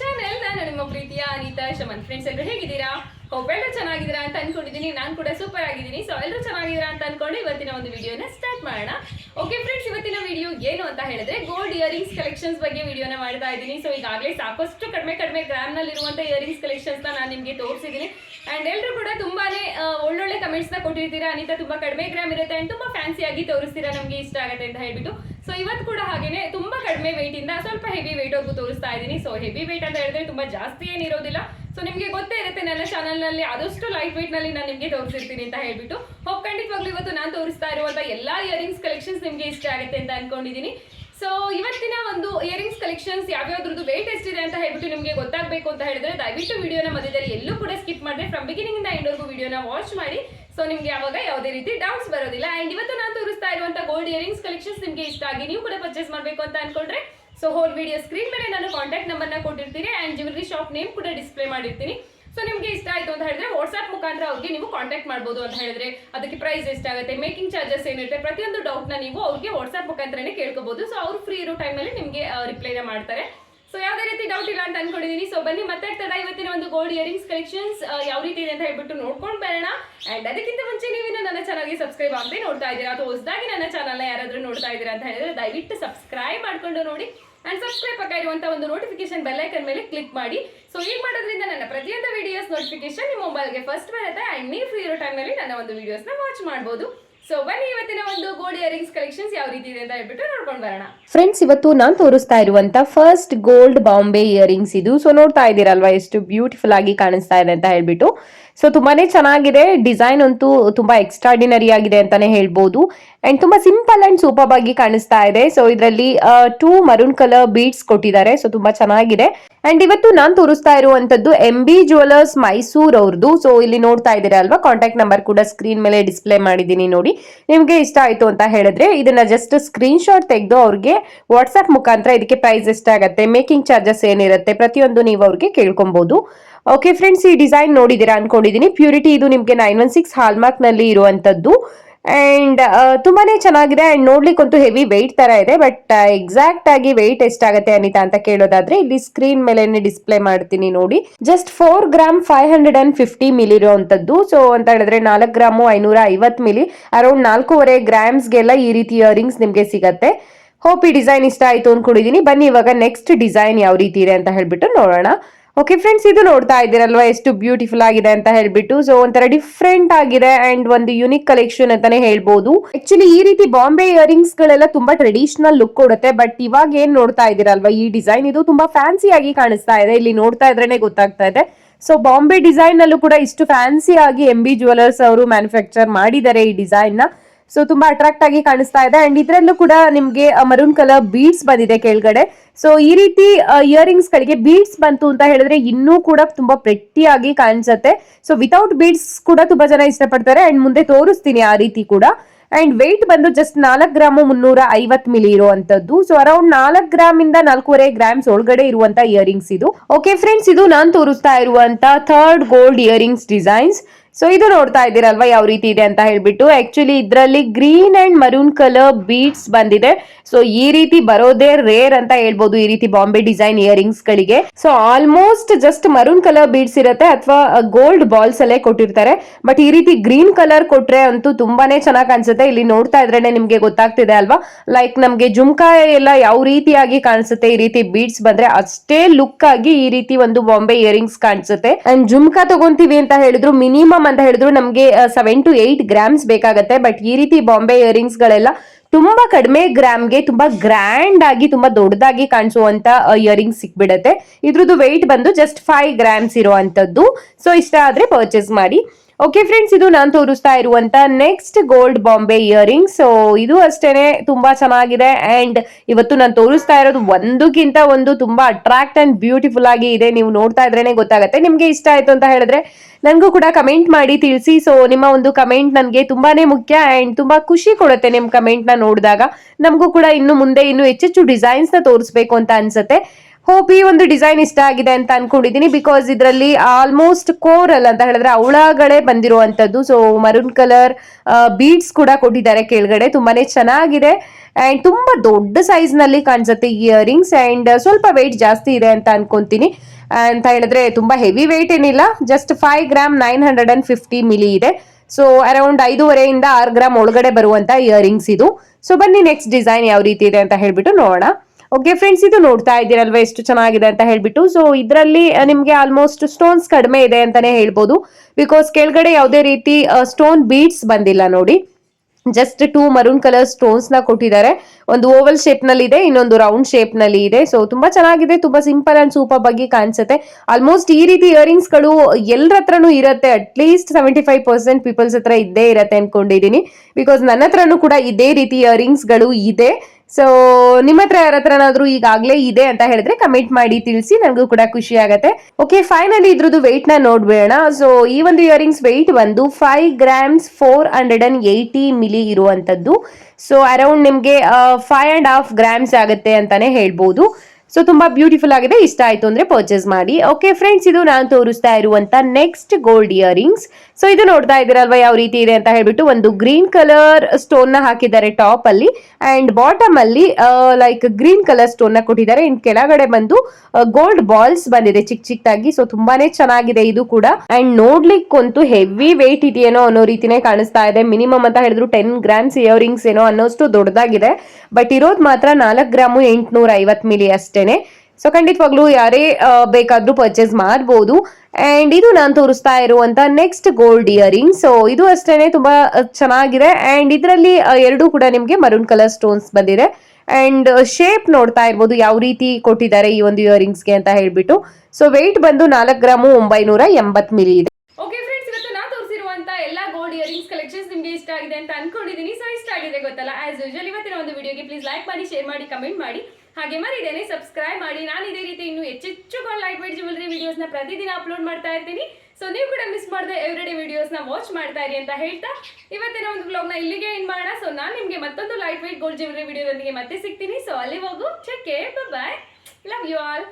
Channel ನಾನು Geetha shaman. Friends ಎಲ್ಲರೂ ಹೇಗಿದ್ದೀರಾ? ಒಬ್ಬೆಲ್ಲರೂ ಚೆನ್ನಾಗಿದ್ದೀರಾ ಅಂತ ಅನ್ಕೊಂಡಿದ್ದೀನಿ. ನಾನು ಕೂಡ ಸೂಪರ್ ಆಗಿದ್ದೀನಿ. ಸೊ ಎಲ್ಲರೂ ಚೆನ್ನಾಗಿದ್ದೀರಾ ಅಂತ ಅನ್ಕೊಂಡು ಇವತ್ತಿನ ಒಂದು ವಿಡಿಯೋನ ಸ್ಟಾರ್ಟ್ ಮಾಡೋಣ. ಓಕೆ ಫ್ರೆಂಡ್ಸ್ ಇವತ್ತಿನ ವಿಡಿಯೋ ಏನು ಅಂತ ಹೇಳಿದ್ರೆ ಗೋಲ್ಡ್ ಇಯರಿಂಗ್ಸ್ ಕಲೆಕ್ಷನ್ಸ್ ಬಗ್ಗೆ ವಿಡಿಯೋನ ಮಾಡ್ತಾ ಇದ್ದೀನಿ. ಸೊ ಈಗಾಗಲೇ ಸಾಕಷ್ಟು ಕಡಿಮೆ ಕಡಿಮೆ ಗ್ರಾಮ್ನಲ್ಲಿರುವಂಥ ಇಯರಿಂಗ್ಸ್ ಕಲೆಕ್ಷನ್ಸ್ನ ನಾನು ನಿಮಗೆ ತೋರಿಸಿದ್ದೀನಿ. ಆ್ಯಂಡ್ ಎಲ್ಲರೂ ಕೂಡ ತುಂಬಾನೇ ಒಳ್ಳೊಳ್ಳೆ ಕಮೆಂಟ್ಸ್ನ ಕೊಟ್ಟಿರ್ತೀರಾ? ಅನಿತಾ, ತುಂಬಾ ಕಡಿಮೆ ಗ್ರಾಮ್ ಇರುತ್ತೆ ಆ್ಯಂಡ್ ತುಂಬಾ ಫ್ಯಾನ್ಸಿಯಾಗಿ ತೋರಿಸ್ತೀರಾ ನಮಗೆ? ಇಷ್ಟ ಆಗುತ್ತೆ ಅಂತ ಹೇಳ್ಬಿಟ್ಟು. ಸೊ ಇವತ್ತು ಕೂಡ ಹಾಗೇನೆ ತುಂಬಾ ಕಡಿಮೆ ವೆಯ್ಟಿಂದ ಸ್ವಲ್ಪ ಹೆವಿ ವೆಯ್ಟ್ ಹೋಗು ತೋರಿಸ್ತಾ ಇದ್ದೀನಿ. ಸೊ ಹೆವಿ ವೆಯ್ಟ್ ಅಂತ ಹೇಳಿದ್ರೆ ತುಂಬಾ ಜಾಸ್ತಿ ಏನಿರೋದಿಲ್ಲ ಸೊ ನಿಮಗೆ ಗೊತ್ತೇ ಇರುತ್ತೆ ನನ್ನ ಚಾನಲ್ನಲ್ಲಿ ಆದಷ್ಟು ಲೈಟ್ ವೆಯ್ಟ್ನಲ್ಲಿ ನಾನು ನಿಮಗೆ ತೋರಿಸಿರ್ತೀನಿ ಅಂತ ಹೇಳ್ಬಿಟ್ಟು. ಹೋಪ್ ಖಂಡಿತವಾಗ್ಲೂ ಇವತ್ತು ನಾನು ತೋರಿಸ್ತಾ ಇರುವಂಥ ಎಲ್ಲಾ ಇಯರಿಂಗ್ಸ್ ಕಲೆಕ್ಷನ್ಸ್ ನಿಮಗೆ ಇಷ್ಟ ಆಗುತ್ತೆ ಅಂತ ಅನ್ಕೊಂಡಿದ್ದೀನಿ ಸೊ ಇವತ್ತಿನ ಒಂದು ಇಯರಿಂಗ್ಸ್ ಕಲೆಕ್ಷನ್ಸ್ ಯಾವ್ಯಾವ್ದ್ರದ್ದು ವೇಟ್ ಎಷ್ಟಿದೆ ಅಂತ ಹೇಳ್ಬಿಟ್ಟು ನಿಮಗೆ ಗೊತ್ತಾಗಬೇಕು ಅಂತ ಹೇಳಿದ್ರೆ ದಯವಿಟ್ಟು ವಿಡಿಯೋನ ಮಧ್ಯದಲ್ಲಿ ಎಲ್ಲೂ ಕೂಡ ಸ್ಕಿಪ್ ಮಾಡಿದ್ರೆ ಫ್ರಮ್ ಬಿಗಿನಿಂಗ್ ಇಂದ ಎಂಡ್ವರೆಗೂ ವಿಡಿಯೋನ ವಾಚ್ ಮಾಡಿ. ಸೊ ನಿಮ್ಗೆ ಯಾವಾಗ ಯಾವುದೇ ರೀತಿ ಡೌಟ್ಸ್ ಬರೋದಿಲ್ಲ. ಅಂಡ್ ಇವತ್ತು ನಾನು ತೋರಿಸ್ತಾ ಇರುವಂಥ ಗೋಲ್ಡ್ ಇಯರಿಂಗ್ಸ್ ಕಲೆಕ್ಷನ್ಸ್ ನಿಮಗೆ ಇಷ್ಟ ಆಗಿ ನೀವು ಕೂಡ ಪರ್ಚೇಸ್ ಮಾಡಬೇಕು ಅಂತ ಅನ್ಕೊಂಡ್ರೆ ಸೊ ಹೋಲ್ ವಿಡಿಯೋ ಸ್ಕ್ರೀನ್ ಮೇಲೆ ನಾನು ಕಾಂಟ್ಯಾಕ್ಟ್ ನಂಬರ್ನ ಕೊಟ್ಟಿರ್ತೀನಿ ಅಂಡ್ ಜ್ಯುವೆಲ್ರಿ ಶಾಪ್ ನೇಮ್ ಕೂಡ ಡಿಸ್ಪ್ಲೇ ಮಾಡಿರ್ತೀನಿ. ಸೊ ನಿಮಗೆ ಇಷ್ಟ ಆಯ್ತು ಅಂತ ಹೇಳಿದ್ರೆ ವಾಟ್ಸ್ಆಪ್ ಮುಖಾಂತರ ಅವ್ರಿಗೆ ನೀವು ಕಾಂಟ್ಯಾಕ್ಟ್ ಮಾಡ್ಬೋದು ಅಂತ ಹೇಳಿದ್ರೆ ಅದಕ್ಕೆ ಪ್ರೈಸ್ ಎಷ್ಟಾಗುತ್ತೆ ಮೇಕಿಂಗ್ ಚಾರ್ಜಸ್ ಏನಿರುತ್ತೆ, ಪ್ರತಿಯೊಂದು ಡೌಟ್ನ ನೀವು ಅವ್ರಿಗೆ ವಾಟ್ಸ್ಆಪ್ ಮುಖಾಂತರನೇ ಕೇಳ್ಕೋಬೋದು. ಸೊ ಅವ್ರು ಫ್ರೀ ಇರೋ ಟೈಮಲ್ಲಿ ನಿಮಗೆ ರಿಪ್ಲೈನ ಮಾಡ್ತಾರೆ. ಸೊ ಯಾವುದೇ ರೀತಿ ಡೌಟ್ ಇಲ್ಲ ಅಂತ ಅನ್ಕೊಂಡಿದ್ದೀನಿ ಸೊ ಬನ್ನಿ ಮತ್ತೆ ಇವತ್ತಿನ ಒಂದು ಗೋಲ್ಡ್ ಇಯರಿಂಗ್ಸ್ ಕಲೆಕ್ಷನ್ಸ್ ಯಾವ ರೀತಿ ಇದೆ ಅಂತ ಹೇಳ್ಬಿಟ್ಟು ನೋಡ್ಕೊಂಡು ಬರೋಣ. ಅಂಡ್ ಅದಕ್ಕಿಂತ ಮುಂಚೆ ನೀವು ನನ್ನ ಚಾನಲ್ಗೆ ಸಬ್ಸ್ಕ್ರೈಬ್ ಆಗದೆ ನೋಡ್ತಾ ಇದ್ದೀರಾ ಅಥವಾ ಹೊಸದಾಗಿ ನನ್ನ ಚಾನಲ್ನ ಯಾರಾದರೂ ನೋಡ್ತಾ ಇದ್ದೀರಾ ಅಂತ ಹೇಳಿದ್ರೆ ದಯವಿಟ್ಟು ಸಬ್ಸ್ಕ್ರೈಬ್ ಮಾಡ್ಕೊಂಡು ನೋಡಿ. ಅಂಡ್ ಸಬ್ಸ್ಕ್ರೈಬ್ ಪಕ್ಕ ಇರುವಂಥ ಒಂದು ನೋಟಿಫಿಕೇಶನ್ ಬೆಲ್ಲೈಕನ್ ಮೇಲೆ ಕ್ಲಿಕ್ ಮಾಡಿ. ಸೊ ಈಗ ಮಾಡೋದ್ರಿಂದ ನನ್ನ ಪ್ರತಿಯೊಂದು ವಿಡಿಯೋಸ್ ನೋಟಿಫಿಕೇಶನ್ ನಿಮ್ಮ ಮೊಬೈಲ್ಗೆ ಫಸ್ಟ್ ಬರುತ್ತೆ. ಅಂಡ್ ನೀವು ಫ್ರೀ ಇರೋ ಟೈಮಲ್ಲಿ ನನ್ನ ಒಂದು ವಿಡಿಯೋಸ್ನ ವಾಚ್ ಮಾಡ್ಬೋದು. ಸೊ ಬನ್ನಿ ಇವತ್ತಿನ ಒಂದು ಗೋಲ್ಡ್ ಇಯರಿಂಗ್ಸ್ ಕಲೆಕ್ಷನ್ಸ್ ಯಾವ ರೀತಿ ಇದೆ ಅಂತ ಹೇಳ್ಬಿಟ್ಟು ನೋಡ್ಕೊಂಡು ಬರೋಣ. ಫ್ರೆಂಡ್ಸ್ ಇವತ್ತು ನಾನು ತೋರಿಸ್ತಾ ಇರುವಂತ ಫಸ್ಟ್ ಗೋಲ್ಡ್ ಬಾಂಬೆ ಇಯರಿಂಗ್ಸ್ ಇದು. ಸೊ ನೋಡ್ತಾ ಇದ್ದೀರಲ್ವಾ, ಎಷ್ಟು ಬ್ಯೂಟಿಫುಲ್ ಆಗಿ ಕಾಣಿಸ್ತಾ ಇದೆ ಅಂತ ಹೇಳ್ಬಿಟ್ಟು. ಸೊ ತುಂಬಾನೇ ಚೆನ್ನಾಗಿದೆ. ಡಿಸೈನ್ ಅಂತೂ ತುಂಬಾ ಎಕ್ಸ್ಟ್ರಾಡಿನರಿ ಆಗಿದೆ ಅಂತಾನೆ ಹೇಳ್ಬೋದು. ಅಂಡ್ ತುಂಬಾ ಸಿಂಪಲ್ ಅಂಡ್ ಸೂಪರ್ ಆಗಿ ಕಾಣಿಸ್ತಾ ಇದೆ. ಸೊ ಇದರಲ್ಲಿ ಟೂ ಮರೂನ್ ಕಲರ್ ಬೀಡ್ಸ್ ಕೊಟ್ಟಿದ್ದಾರೆ. ಸೊ ತುಂಬಾ ಚೆನ್ನಾಗಿದೆ. ಅಂಡ್ ಇವತ್ತು ನಾನು ತೋರಿಸ್ತಾ ಇರುವಂತದ್ದು ಎಂ ಬಿ ಜುವೆಲರ್ಸ್ ಮೈಸೂರ್ ಅವ್ರದ್ದು ಸೊ ಇಲ್ಲಿ ನೋಡ್ತಾ ಇದ್ದೀರಾ ಅಲ್ವಾ? ಕಾಂಟ್ಯಾಕ್ಟ್ ನಂಬರ್ ಕೂಡ ಸ್ಕ್ರೀನ್ ಮೇಲೆ ಡಿಸ್ಪ್ಲೇ ಮಾಡಿದ್ದೀನಿ ನೋಡಿ. ನಿಮ್ಗೆ ಇಷ್ಟ ಆಯ್ತು ಅಂತ ಹೇಳಿದ್ರೆ ಇದನ್ನ ಜಸ್ಟ್ ಸ್ಕ್ರೀನ್ ಶಾಟ್ ತೆಗೆದು ಅವ್ರಿಗೆ ವಾಟ್ಸ್ಆಪ್ ಮುಖಾಂತರ ಇದಕ್ಕೆ ಪ್ರೈಸ್ ಎಷ್ಟಾಗತ್ತೆ ಮೇಕಿಂಗ್ ಚಾರ್ಜಸ್ ಏನಿರುತ್ತೆ ಪ್ರತಿಯೊಂದು ನೀವು ಅವ್ರಿಗೆ ಕೇಳ್ಕೊಬಹುದು ಓಕೆ ಫ್ರೆಂಡ್ಸ್ ಈ ಡಿಸೈನ್ ನೋಡಿದೀರಾ ಅನ್ಕೊಂಡಿದೀನಿ ಪ್ಯೂರಿಟಿ ಇದು ನಿಮ್ಗೆ ನೈನ್ ಒನ್ ಸಿಕ್ಸ್ ಹಾಲ್ಮಾರ್ಕ್ನಲ್ಲಿ ಇರುವಂತದ್ದು. ಅಂಡ್ ತುಂಬಾನೇ ಚೆನ್ನಾಗಿದೆ. ಅಂಡ್ ನೋಡ್ಲಿಕ್ಕಂತೂ ಹೆವಿ ವೆಯ್ಟ್ ತರ ಇದೆ ಬಟ್ ಎಕ್ಸಾಕ್ಟ್ ಆಗಿ ವೆಯ್ಟ್ ಎಷ್ಟಾಗುತ್ತೆ ಅನಿತಾ ಅಂತ ಕೇಳೋದಾದ್ರೆ, ಇಲ್ಲಿ ಸ್ಕ್ರೀನ್ ಮೇಲೆ ಡಿಸ್ಪ್ಲೇ ಮಾಡ್ತೀನಿ ನೋಡಿ. Just four gram five hundred and fifty milli ಇರುವಂತದ್ದು ಸೊ ಅಂತ ಹೇಳಿದ್ರೆ ನಾಲ್ಕು ಗ್ರಾಮು ಐನೂರ ಐವತ್ತು ಮಿಲಿ ಅರೌಂಡ್ ನಾಲ್ಕೂವರೆ ಗ್ರಾಮ್ಸ್ಗೆಲ್ಲ ಈ ರೀತಿ ಇಯರಿಂಗ್ಸ್ ನಿಮ್ಗೆ ಸಿಗತ್ತೆ. ಹೋಪ್ ಈ ಡಿಸೈನ್ ಇಷ್ಟ ಆಯ್ತು ಅಂದ್ಕೊಂಡಿದ್ದೀನಿ ಬನ್ನಿ, ಇವಾಗ ನೆಕ್ಸ್ಟ್ ಡಿಸೈನ್ ಯಾವ ರೀತಿ ಇದೆ ಅಂತ ಹೇಳ್ಬಿಟ್ಟು ನೋಡೋಣ. ಓಕೆ ಫ್ರೆಂಡ್ಸ್ ಇದು ನೋಡ್ತಾ ಇದ್ದೀರಲ್ವಾ? ಎಷ್ಟು ಬ್ಯೂಟಿಫುಲ್ ಆಗಿದೆ ಅಂತ ಹೇಳ್ಬಿಟ್ಟು. ಸೊ ಒಂಥರ ಡಿಫ್ರೆಂಟ್ ಆಗಿದೆ ಅಂಡ್ ಒಂದು ಯುನಿಕ್ ಕಲೆಕ್ಷನ್ ಅಂತಾನೆ ಹೇಳ್ಬೋದು. ಆಕ್ಚುಲಿ ಈ ರೀತಿ ಬಾಂಬೆ ಇಯರಿಂಗ್ಸ್ ಗಳೆಲ್ಲ ತುಂಬಾ ಟ್ರೆಡಿಷನಲ್ ಲುಕ್ ಕೊಡುತ್ತೆ. ಬಟ್ ಇವಾಗ ಏನ್ ನೋಡ್ತಾ ಇದ್ದೀರಲ್ವಾ? ಈ ಡಿಸೈನ್ ಇದು ತುಂಬಾ ಫ್ಯಾನ್ಸಿ ಆಗಿ ಕಾಣಿಸ್ತಾ ಇದೆ. ಇಲ್ಲಿ ನೋಡ್ತಾ ಇದ್ರೇನೆ ಗೊತ್ತಾಗ್ತಾ ಇದೆ. ಸೊ ಬಾಂಬೆ ಡಿಸೈನ್ ನಲ್ಲೂ ಕೂಡ ಇಷ್ಟು ಫ್ಯಾನ್ಸಿ ಆಗಿ ಎಂ ಬಿ ಜ್ಯುವೆಲರ್ಸ್ ಅವರು ಮ್ಯಾನುಫ್ಯಾಕ್ಚರ್ ಮಾಡಿದ್ದಾರೆ ಈ ಡಿಸೈನ್ನ. ಸೊ ತುಂಬಾ ಅಟ್ರಾಕ್ಟ್ ಆಗಿ ಕಾಣಿಸ್ತಾ ಇದೆ. ಅಂಡ್ ಇದರಲ್ಲೂ ಕೂಡ ನಿಮ್ಗೆ ಮರೂನ್ ಕಲರ್ ಬೀಡ್ಸ್ ಬಂದಿದೆ ಕೆಳಗಡೆ. ಸೊ ಈ ರೀತಿ ಇಯರಿಂಗ್ಸ್ ಗಳಿಗೆ ಬೀಡ್ಸ್ ಬಂತು ಅಂತ ಹೇಳಿದ್ರೆ ಇನ್ನೂ ಕೂಡ ತುಂಬಾ ಪ್ರೆಟ್ಟಿಯಾಗಿ ಕಾಣಿಸುತ್ತೆ. ಸೊ ವಿತೌಟ್ ಬೀಡ್ಸ್ ಕೂಡ ತುಂಬಾ ಜನ ಇಷ್ಟಪಡ್ತಾರೆ. ಅಂಡ್ ಮುಂದೆ ತೋರಿಸ್ತೀನಿ ಆ ರೀತಿ ಕೂಡ. ಅಂಡ್ ವೆಯ್ಟ್ ಬಂದು ಜಸ್ಟ್ ನಾಲ್ಕು ಗ್ರಾಮು ಮುನ್ನೂರ ಐವತ್ ಮಿಲಿ ಇರುವಂತದ್ದು ಸೊ ಅರೌಂಡ್ ನಾಲ್ಕು ಗ್ರಾಮ್ ಇಂದ ನಾಲ್ಕೂವರೆ ಗ್ರಾಮ್ಸ್ ಒಳಗಡೆ ಇರುವಂತ ಇಯರಿಂಗ್ಸ್ ಇದು. ಓಕೆ ಫ್ರೆಂಡ್ಸ್ ಇದು ನಾನು ತೋರಿಸ್ತಾ ಇರುವಂತ third gold earrings designs so ಇದು ನೋಡ್ತಾ ಇದ್ದೀರಲ್ವಾ, ಯಾವ ರೀತಿ ಇದೆ ಅಂತ ಹೇಳ್ಬಿಟ್ಟು. ಆಕ್ಚುಲಿ ಇದರಲ್ಲಿ green and maroon colour beads ಬಂದಿದೆ. ಸೊ ಈ ರೀತಿ ಬರೋದೇ ರೇರ್ ಅಂತ ಹೇಳ್ಬೋದು, ಈ ರೀತಿ ಬಾಂಬೆ ಡಿಸೈನ್ ಇಯರಿಂಗ್ಸ್ ಗಳಿಗೆ. So almost just maroon colour beads ಇರುತ್ತೆ, ಅಥವಾ ಗೋಲ್ಡ್ ಬಾಲ್ಸ್ ಅಲ್ಲೇ ಕೊಟ್ಟಿರ್ತಾರೆ. ಬಟ್ ಈ ರೀತಿ ಗ್ರೀನ್ ಕಲರ್ ಕೊಟ್ರೆ ಅಂತೂ ತುಂಬಾನೇ ಚೆನ್ನಾಗಿ ಕಾಣಿಸುತ್ತೆ. ಇಲ್ಲಿ ನೋಡ್ತಾ ಇದ್ರೇನೆ ನಿಮ್ಗೆ ಗೊತ್ತಾಗ್ತಿದೆ ಅಲ್ವಾ? ಲೈಕ್ ನಮ್ಗೆ ಜುಮ್ಕಾ ಎಲ್ಲ ಯಾವ ರೀತಿಯಾಗಿ ಕಾಣಿಸುತ್ತೆ, ಈ ರೀತಿ ಬೀಡ್ಸ್ ಬಂದ್ರೆ ಅಷ್ಟೇ ಲುಕ್ ಆಗಿ ಈ ರೀತಿ ಒಂದು ಬಾಂಬೆ ಇಯರಿಂಗ್ಸ್ ಕಾಣಿಸುತ್ತೆ. ಅಂಡ್ ಜುಮ್ಕಾ ತಗೊಂತೀವಿ ಅಂತ ಹೇಳಿದ್ರು, ಮಿನಿಮಮ್ ಅಂತ ಹೇಳಿದ್ರು. ನಮ್ಗೆ ಸೆವೆನ್ ಟು ಏಟ್ ಗ್ರಾಮ್ಸ್ ಬೇಕಾಗತ್ತೆ. ಬಟ್ ಈ ರೀತಿ ಬಾಂಬೆ ಇಯರಿಂಗ್ಸ್ ಗಳೆಲ್ಲ ತುಂಬಾ ಕಡಿಮೆ ಗ್ರಾಮ್ಗೆ ತುಂಬಾ ಗ್ರ್ಯಾಂಡ್ ಆಗಿ, ತುಂಬಾ ದೊಡ್ಡದಾಗಿ ಕಾಣಿಸುವಂತ ಇಯರಿಂಗ್ಸ್ ಸಿಕ್ಬಿಡತ್ತೆ. ಇದ್ರದ್ದು ವೆಯ್ಟ್ ಬಂದು ಜಸ್ಟ್ ಫೈವ್ ಗ್ರಾಮ್ಸ್ ಇರುವಂತದ್ದು. ಸೊ ಇಷ್ಟ ಆದ್ರೆ ಪರ್ಚೇಸ್ ಮಾಡಿ. ಓಕೆ ಫ್ರೆಂಡ್ಸ್ ಇದು ನಾನು ತೋರಿಸ್ತಾ ಇರುವಂತ next gold Bombay earring so ಇದು ಅಷ್ಟೇನೆ ತುಂಬಾ ಚೆನ್ನಾಗಿದೆ. ಅಂಡ್ ಇವತ್ತು ನಾನು ತೋರಿಸ್ತಾ ಇರೋದು ಒಂದಕ್ಕಿಂತ ಒಂದು ತುಂಬಾ ಅಟ್ರಾಕ್ಟ್ ಅಂಡ್ ಬ್ಯೂಟಿಫುಲ್ ಆಗಿ ಇದೆ. ನೀವು ನೋಡ್ತಾ ಇದ್ರೇನೆ ಗೊತ್ತಾಗುತ್ತೆ. ನಿಮ್ಗೆ ಇಷ್ಟ ಆಯ್ತು ಅಂತ ಹೇಳಿದ್ರೆ ನನಗೂ ಕೂಡ ಕಮೆಂಟ್ ಮಾಡಿ ತಿಳಿಸಿ. ಸೊ ನಿಮ್ಮ ಒಂದು ಕಮೆಂಟ್ ನನಗೆ ತುಂಬಾನೇ ಮುಖ್ಯ ಅಂಡ್ ತುಂಬಾ ಖುಷಿ ಕೊಡುತ್ತೆ ನಿಮ್ಮ ಕಮೆಂಟ್ನ ನೋಡಿದಾಗ. ನಮಗೂ ಕೂಡ ಇನ್ನು ಮುಂದೆ ಇನ್ನು ಹೆಚ್ಚೆಚ್ಚು ಡಿಸೈನ್ಸ್ನ ತೋರಿಸ್ಬೇಕು ಅಂತ ಅನ್ಸುತ್ತೆ. ಹೋಪ್ ಈ ಒಂದು ಡಿಸೈನ್ ಇಷ್ಟ ಆಗಿದೆ ಅಂತ ಅನ್ಕೊಂಡಿದೀನಿ ಬಿಕಾಸ್ ಇದರಲ್ಲಿ ಆಲ್ಮೋಸ್ಟ್ ಕೋರಲ್ ಅಂತ ಹೇಳಿದ್ರೆ ಅವಳಗಳೇ ಬಂದಿರುವಂತದ್ದು ಸೊ ಮರೂನ್ ಕಲರ್ ಬೀಡ್ಸ್ ಕೂಡ ಕೊಟ್ಟಿದ್ದಾರೆ ಕೆಳಗಡೆ. ತುಂಬಾನೇ ಚೆನ್ನಾಗಿದೆ. ಅಂಡ್ ತುಂಬಾ ದೊಡ್ಡ ಸೈಜ್ನಲ್ಲಿ ಕಾಣಿಸುತ್ತೆ ಇಯರಿಂಗ್ಸ್ ಅಂಡ್ ಸ್ವಲ್ಪ ವೆಯ್ಟ್ ಜಾಸ್ತಿ ಇದೆ ಅಂತ ಅನ್ಕೊಂತೀನಿ. ಅಂತ ಹೇಳಿದ್ರೆ ತುಂಬಾ ಹೆವಿ ವೆಯ್ಟ್ ಏನಿಲ್ಲ. Just five gram nine hundred and fifty milli ಇದೆ. ಸೊ ಅರೌಂಡ್ ಐದೂವರೆಯಿಂದ ಆರು ಗ್ರಾಮ್ ಒಳಗಡೆ ಬರುವಂತ ಇಯರಿಂಗ್ಸ್ ಇದು. ಸೊ ಬನ್ನಿ ನೆಕ್ಸ್ಟ್ ಡಿಸೈನ್ ಯಾವ ರೀತಿ ಇದೆ ಅಂತ ಹೇಳ್ಬಿಟ್ಟು ನೋಡೋಣ. ಓಕೆ ಫ್ರೆಂಡ್ಸ್ ಇದು ನೋಡ್ತಾ ಇದ್ದೀರಲ್ವಾ ಎಷ್ಟು ಚೆನ್ನಾಗಿದೆ ಅಂತ ಹೇಳ್ಬಿಟ್ಟು. ಸೊ ಇದರಲ್ಲಿ ನಿಮ್ಗೆ ಆಲ್ಮೋಸ್ಟ್ ಸ್ಟೋನ್ಸ್ ಕಡಿಮೆ ಇದೆ ಅಂತಾನೆ ಹೇಳ್ಬೋದು. ಬಿಕಾಸ್ ಕೆಳಗಡೆ ಯಾವುದೇ ರೀತಿ ಸ್ಟೋನ್ ಬೀಡ್ಸ್ ಬಂದಿಲ್ಲ ನೋಡಿ. ಜಸ್ಟ್ ಟೂ ಮರೂನ್ ಕಲರ್ ಸ್ಟೋನ್ಸ್ನ ಕೊಟ್ಟಿದ್ದಾರೆ. ಒಂದು ಓವಲ್ ಶೇಪ್ನಲ್ಲಿ ಇದೆ ಇನ್ನೊಂದು ರೌಂಡ್ ಶೇಪ್ನಲ್ಲಿ ಇದೆ. ಸೊ ತುಂಬಾ ಚೆನ್ನಾಗಿದೆ, ತುಂಬಾ ಸಿಂಪಲ್ ಅಂಡ್ ಸೂಪರ್ ಬಗ್ಗೆ ಕಾಣಿಸುತ್ತೆ. ಆಲ್ಮೋಸ್ಟ್ ಈ ರೀತಿ ಇಯರಿಂಗ್ಸ್ಗಳು ಎಲ್ಲರ ಹತ್ರನೂ ಇರುತ್ತೆ. At least seventy five percent peoples ಹತ್ರ ಇದ್ದೇ ಇರತ್ತೆ ಅನ್ಕೊಂಡಿದೀನಿ. ಬಿಕಾಸ್ ನನ್ನ ಹತ್ರನು ಕೂಡ ಇದೇ ರೀತಿ ಇಯರಿಂಗ್ಸ್ಗಳು ಇದೆ. ಸೊ ನಿಮ್ಮ ಹತ್ರ ಯಾರ ಹತ್ರನಾದ್ರೂ ಈಗಾಗಲೇ ಇದೆ ಅಂತ ಹೇಳಿದ್ರೆ ಕಮೆಂಟ್ ಮಾಡಿ ತಿಳಿಸಿ, ನನಗೂ ಕೂಡ ಖುಷಿ ಆಗತ್ತೆ. ಓಕೆ ಫೈನಲಿ ಇದ್ರದ್ದು ವೆಯ್ಟ್ನ ನೋಡ್ಬೇಡ ಸೊ ಈ ಒಂದು ಇಯರಿಂಗ್ಸ್ ವೆಯ್ಟ್ ಬಂದು five grams four hundred and eighty milli ಇರುವಂತದ್ದು. ಸೊ ಅರೌಂಡ್ ನಿಮ್ಗೆ ಫೈವ್ ಅಂಡ್ ಹಾಫ್ ಗ್ರಾಮ್ಸ್ ಆಗುತ್ತೆ ಅಂತಾನೆ ಹೇಳ್ಬೋದು. ಸೊ ತುಂಬಾ ಬ್ಯೂಟಿಫುಲ್ ಆಗಿದೆ. ಇಷ್ಟ ಆಯ್ತು ಅಂದ್ರೆ ಪರ್ಚೇಸ್ ಮಾಡಿ. ಓಕೆ ಫ್ರೆಂಡ್ಸ್ ಇದು ನಾನು ತೋರಿಸ್ತಾ ಇರುವಂತ ನೆಕ್ಸ್ಟ್ ಗೋಲ್ಡ್ ಇಯರಿಂಗ್ಸ್ ಸೊ ಇದು ನೋಡ್ತಾ ಇದ್ದೀರಲ್ವಾ, ಯಾವ ರೀತಿ ಇದೆ ಅಂತ ಹೇಳ್ಬಿಟ್ಟು ಒಂದು ಗ್ರೀನ್ ಕಲರ್ ಸ್ಟೋನ್ನ ಹಾಕಿದ್ದಾರೆ ಟಾಪ್ ಅಲ್ಲಿ ಅಂಡ್ ಬಾಟಮ್ ಅಲ್ಲಿ ಲೈಕ್ ಗ್ರೀನ್ ಕಲರ್ ಸ್ಟೋನ್ನ ಕೊಟ್ಟಿದ್ದಾರೆ. ಅಂಡ್ ಕೆಳಗಡೆ ಬಂದು ಗೋಲ್ಡ್ ಬಾಲ್ಸ್ ಬಂದಿದೆ ಚಿಕ್ಕ ಚಿಕ್ಕದಾಗಿ ಸೊ ತುಂಬಾನೇ ಚೆನ್ನಾಗಿದೆ ಇದು ಕೂಡ. ಅಂಡ್ ನೋಡ್ಲಿಕ್ಕಂತೂ ಹೆವಿ ವೆಯ್ಟ್ ಇದೆಯೇನೋ ಅನ್ನೋ ರೀತಿನೇ ಕಾಣಿಸ್ತಾ ಇದೆ. ಮಿನಿಮಮ್ ಅಂತ ಹೇಳಿದ್ರು ಟೆನ್ ಗ್ರಾಮ್ಸ್ ಇಯರಿಂಗ್ಸ್ ಏನೋ ಅನ್ನೋಷ್ಟು ದೊಡ್ಡದಾಗಿದೆ. ಬಟ್ ಇರೋದು ಮಾತ್ರ ನಾಲ್ಕು ಗ್ರಾಮು ಎಂಟುನೂರ ಐವತ್ ಮಿಲಿ ಅಷ್ಟೇನೆ. ಸೊ ಖಂಡಿತವಾಗ್ಲೂ ಯಾರೇ ಬೇಕಾದ್ರೂ ಪರ್ಚೇಸ್ ಮಾಡಬಹುದು ಅಂಡ್ ಇದು ನಾನು ತೋರಿಸ್ತಾ ಇರುವಂತ ನೆಕ್ಸ್ಟ್ ಗೋಲ್ಡ್ ಇಯರಿಂಗ್ ಸೊ ಇದು ಅಷ್ಟೇನೆ ತುಂಬಾ ಚೆನ್ನಾಗಿದೆ. ಅಂಡ್ ಇದರಲ್ಲಿ ಎರಡು ಕೂಡ ನಿಮ್ಗೆ ಮರೂನ್ ಕಲರ್ ಸ್ಟೋನ್ಸ್ ಬಂದಿದೆ. ಅಂಡ್ ಶೇಪ್ ನೋಡ್ತಾ ಇರ್ಬೋದು ಯಾವ ರೀತಿ ಕೊಟ್ಟಿದ್ದಾರೆ ಈ ಒಂದು ಇಯರಿಂಗ್ಸ್ಗೆ ಅಂತ ಹೇಳ್ಬಿಟ್ಟು. ಸೊ ವೆಯ್ಟ್ ಬಂದು ನಾಲ್ಕು ಗ್ರಾಮು ಒಂಬೈನೂರ ಎಂಬತ್ ಮಿಲಿ ಇದೆ. ಇಯರಿಂಗ್ಸ್ ನಿಮಗೆ ಇಷ್ಟ ಆಗಿದೆ ಅಂತ ಅನ್ಕೊಂಡಿದ್ದೀನಿ ಸೊ ಇಷ್ಟ ಆಗಿದೆ ಗೊತ್ತಲ್ಲ? ಆಸ್ ಯೂಶಲ್ ಇವತ್ತಿನ ಒಂದು ವಿಡಿಯೋಗೆ ಪ್ಲೀಸ್ ಲೈಕ್ ಮಾಡಿ ಶೇರ್ ಮಾಡಿ ಕಮೆಂಟ್ ಮಾಡಿ. ಹಾಗೆ ಮರಿದೇನೆ ಸಬ್ಸ್ಕ್ರೈಬ್ ಮಾಡಿ. ನಾನು ಇದೇ ರೀತಿ ಇನ್ನು ಹೆಚ್ಚೆಚ್ಚು ಲೈಟ್ ವೈಟ್ ವಿಡಿಯೋಸ್ ವಿಡಿಯೋಸ್ನ ಪ್ರತಿದಿನ ಅಪ್ಲೋಡ್ ಮಾಡ್ತಾ ಇರ್ತೀನಿ. ಸೊ ನೀವು ಕೂಡ ಮಿಸ್ ಮಾಡದೆ ಎವ್ರಿಡೇ ವಿಡಿಯೋಸ್ನ ವಾಚ್ ಮಾಡ್ತಾ ಇರಿ ಅಂತ ಹೇಳ್ತಾ, ಇವತ್ತಿನ ಒಂದು ವ್ಲಾಗ್ನ ಇಲ್ಲಿಗೆ ಏನು ಮಾಡೋಣ. ಸೊ ನಾನು ನಿಮಗೆ ಮತ್ತೊಂದು ಲೈಟ್ ವೈಟ್ ಗೋಲ್ಡ್ ಜುವೆಲ್ರಿ ವಿಡಿಯೋದೊಂದಿಗೆ ಮತ್ತೆ ಸಿಗ್ತೀನಿ. ಸೊ ಅಲ್ಲಿ ಹೋಗು. Check bye love you all